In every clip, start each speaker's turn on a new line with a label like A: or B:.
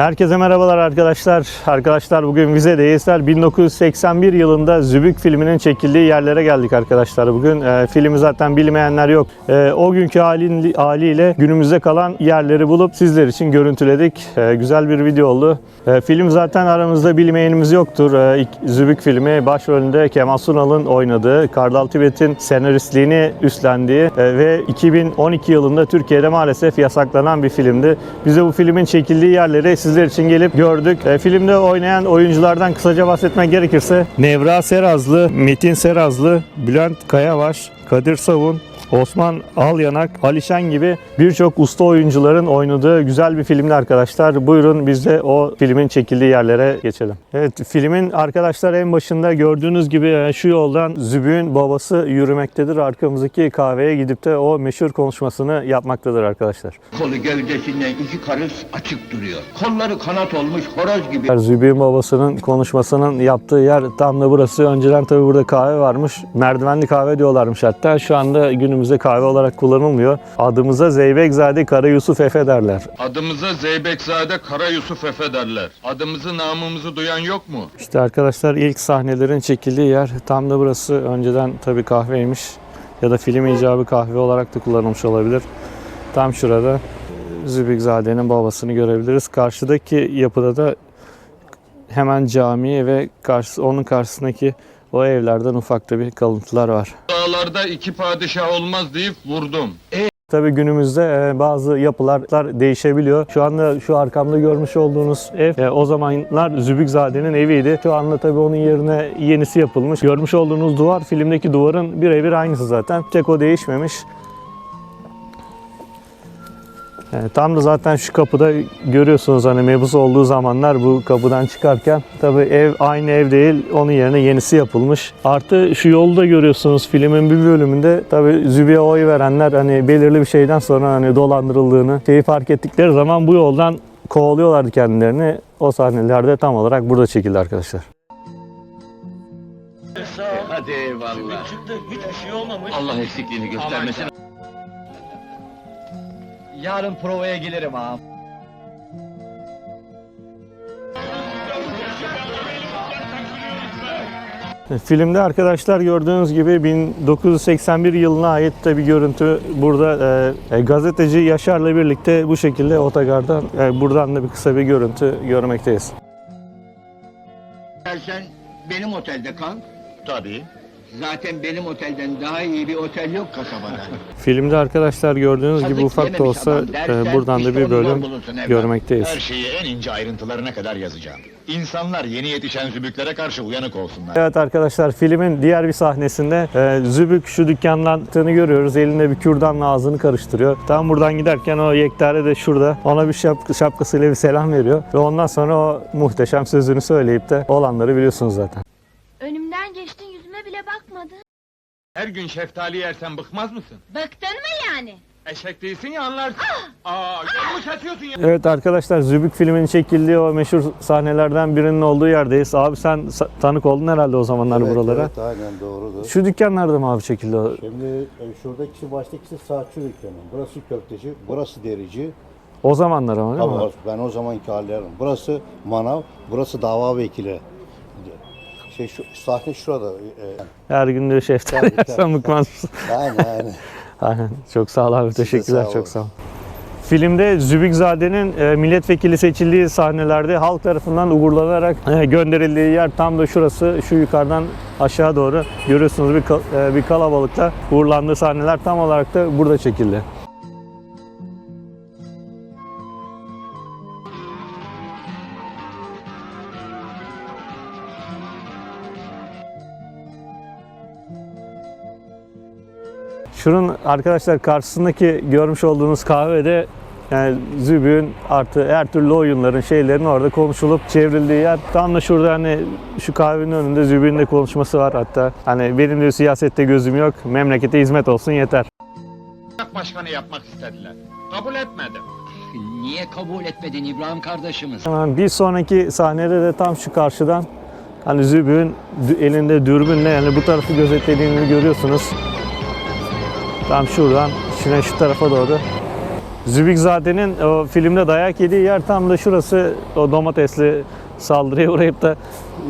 A: Herkese merhabalar arkadaşlar. Arkadaşlar bugün vizedeyiz. 1981 yılında Zübük filminin çekildiği yerlere geldik arkadaşlar. Bugün e, filmi zaten bilmeyenler yok. E, o günkü halin, haliyle günümüzde kalan yerleri bulup sizler için görüntüledik. E, güzel bir video oldu. E, film zaten aramızda bilmeyenimiz yoktur. E, Zübük filmi başrolünde Kemal Sunal'ın oynadığı, Kardal Tibet'in senaristliğini üstlendiği e, ve 2012 yılında Türkiye'de maalesef yasaklanan bir filmdi. Bize bu filmin çekildiği yerleri sizler için gelip gördük. E, filmde oynayan oyunculardan kısaca bahsetmek gerekirse Nevra Serazlı, Metin Serazlı, Bülent Kayavaş, Kadir Savun, Osman Alyanak, Alişen gibi birçok usta oyuncuların oynadığı güzel bir filmdi arkadaşlar. Buyurun biz de o filmin çekildiği yerlere geçelim. Evet filmin arkadaşlar en başında gördüğünüz gibi e, şu yoldan Zübük'ün babası yürümektedir. Arkamızdaki kahveye gidip de o meşhur konuşmasını yapmaktadır arkadaşlar.
B: Kolu gövdesinden iki karış açık duruyor. Kolları kanat olmuş horoz gibi.
A: Zübük'ün babasının konuşmasının yaptığı yer tam da burası. Önceden tabii burada kahve varmış. Merdivenli kahve diyorlarmış hatta. Şu anda günümüzde kahve olarak kullanılmıyor. Adımıza Zeybekzade Kara Yusuf Efe derler.
C: Adımıza Zeybekzade Kara Yusuf Efe derler. Adımızı namımızı duyan yok mu?
A: İşte arkadaşlar ilk sahnelerin çekildiği yer tam da burası. Önceden tabii kahveymiş ya da film icabı kahve olarak da kullanılmış olabilir. Tam şurada Zübükzade'nin babasını görebiliriz. Karşıdaki yapıda da hemen cami ve karşı, onun karşısındaki o evlerden ufak da bir kalıntılar var.
C: Dağlarda iki padişah olmaz deyip vurdum.
A: Tabii günümüzde e, bazı yapılar değişebiliyor. Şu anda şu arkamda görmüş olduğunuz ev e, o zamanlar Zübükzade'nin eviydi. Şu anda tabii onun yerine yenisi yapılmış. Görmüş olduğunuz duvar filmdeki duvarın birebir aynısı zaten. Tek o değişmemiş. E, tam da zaten şu kapıda görüyorsunuz hani mebus olduğu zamanlar bu kapıdan çıkarken tabii ev aynı ev değil onun yerine yenisi yapılmış. Artı şu yolu da görüyorsunuz filmin bir bölümünde tabii Zübi'ye oy verenler hani belirli bir şeyden sonra hani dolandırıldığını şeyi fark ettikleri zaman bu yoldan kovalıyorlardı kendilerini. O sahnelerde tam olarak burada çekildi arkadaşlar.
B: Hadi eyvallah.
D: Çıktı hiçbir şey olmamış.
B: Allah eksikliğini göstermesin.
D: Yarın provaya gelirim ağam.
A: Filmde arkadaşlar gördüğünüz gibi 1981 yılına ait de bir görüntü. Burada e, e, gazeteci Yaşar'la birlikte bu şekilde otogardan e, buradan da bir kısa bir görüntü görmekteyiz.
B: Dersen benim otelde kal.
C: Tabii.
B: Zaten benim otelden daha iyi bir otel yok kasabada.
A: Filmde arkadaşlar gördüğünüz gibi
B: Kazık
A: ufak da
B: yememiş
A: olsa
B: adam dersen
A: e, buradan da
B: işte
A: bir bölüm
B: zor bulursun evlat.
A: görmekteyiz.
E: Her şeyi en ince ayrıntılarına kadar yazacağım. İnsanlar yeni yetişen zübüklere karşı uyanık olsunlar.
A: Evet arkadaşlar filmin diğer bir sahnesinde e, Zübük şu dükkandan attığını görüyoruz. Elinde bir kürdanla ağzını karıştırıyor. Tam buradan giderken o Yektare de şurada ona bir şapk şapkasıyla bir selam veriyor. Ve ondan sonra o muhteşem sözünü söyleyip de olanları biliyorsunuz zaten.
F: Bakmadın.
C: Her gün şeftali yersen bıkmaz mısın?
F: Bıktın mı yani?
C: Eşek değilsin ya anlarsın. Aa yolunu kesiyorsun ya.
A: Evet arkadaşlar Zübük filminin çekildiği o meşhur sahnelerden birinin olduğu yerdeyiz. Abi sen sa- tanık oldun herhalde o zamanlar
G: Evet,
A: buralara.
G: Evet, aynen doğrudur.
A: Şu dükkanlarda mı abi çekildi o?
G: Şimdi e, şuradaki baştakisi saatçi dükkanı. Burası köfteci, burası derici.
A: O zamanlar ama değil mi?
G: Tabii ben o zamanki hallerim. Burası manav, burası dava vekili. Şey şu sahne şurada. e,
A: Her gün de şeftali yersen bıkmaz mısın?
G: aynen aynen.
A: Aynen. Çok sağ ol abi. Teşekkürler.
G: sağ
A: çok sağ ol. Filmde Zübükzade'nin e, milletvekili seçildiği sahnelerde halk tarafından uğurlanarak e, gönderildiği yer tam da şurası. Şu yukarıdan aşağı doğru görüyorsunuz bir, e, bir kalabalıkta uğurlandığı sahneler tam olarak da burada çekildi. Şunun arkadaşlar karşısındaki görmüş olduğunuz kahvede yani Zübük'ün artı her türlü oyunların şeylerin orada konuşulup çevrildiği yer. Tam da şurada hani şu kahvenin önünde Zübük'ün de konuşması var hatta. Hani benim diyor siyasette gözüm yok. Memlekete hizmet olsun yeter.
C: Başkanı yapmak istediler. Kabul etmedim.
B: Niye kabul etmedin İbrahim kardeşimiz?
A: Hemen bir sonraki sahnede de tam şu karşıdan hani Zübük'ün dü- elinde dürbünle yani bu tarafı gözetlediğini görüyorsunuz. Tam şuradan şuna şu tarafa doğru. Zübükzade'nin o filmde dayak yediği yer tam da şurası o domatesli saldırıya uğrayıp da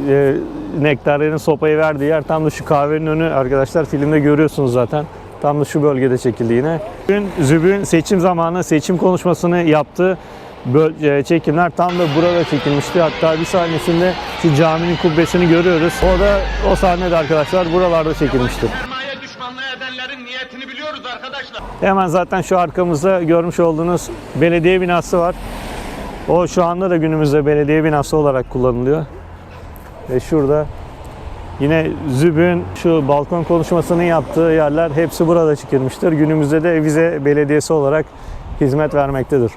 A: e, Nektare'nin sopayı verdiği yer tam da şu kahvenin önü arkadaşlar filmde görüyorsunuz zaten. Tam da şu bölgede çekildi yine. Bugün Zübük'ün seçim zamanı seçim konuşmasını yaptığı böl- e, çekimler tam da burada çekilmişti. Hatta bir sahnesinde şu caminin kubbesini görüyoruz. O da o sahnede arkadaşlar buralarda çekilmişti.
C: Biliyoruz arkadaşlar.
A: Hemen zaten şu arkamızda görmüş olduğunuz belediye binası var. O şu anda da günümüzde belediye binası olarak kullanılıyor. Ve şurada yine Zübün şu balkon konuşmasını yaptığı yerler hepsi burada çekilmiştir. Günümüzde de Vize Belediyesi olarak hizmet vermektedir.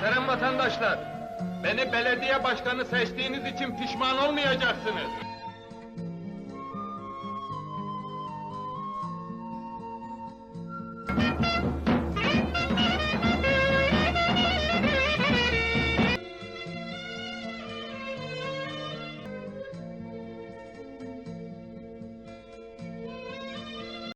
C: Muhterem vatandaşlar, beni belediye başkanı seçtiğiniz için pişman olmayacaksınız.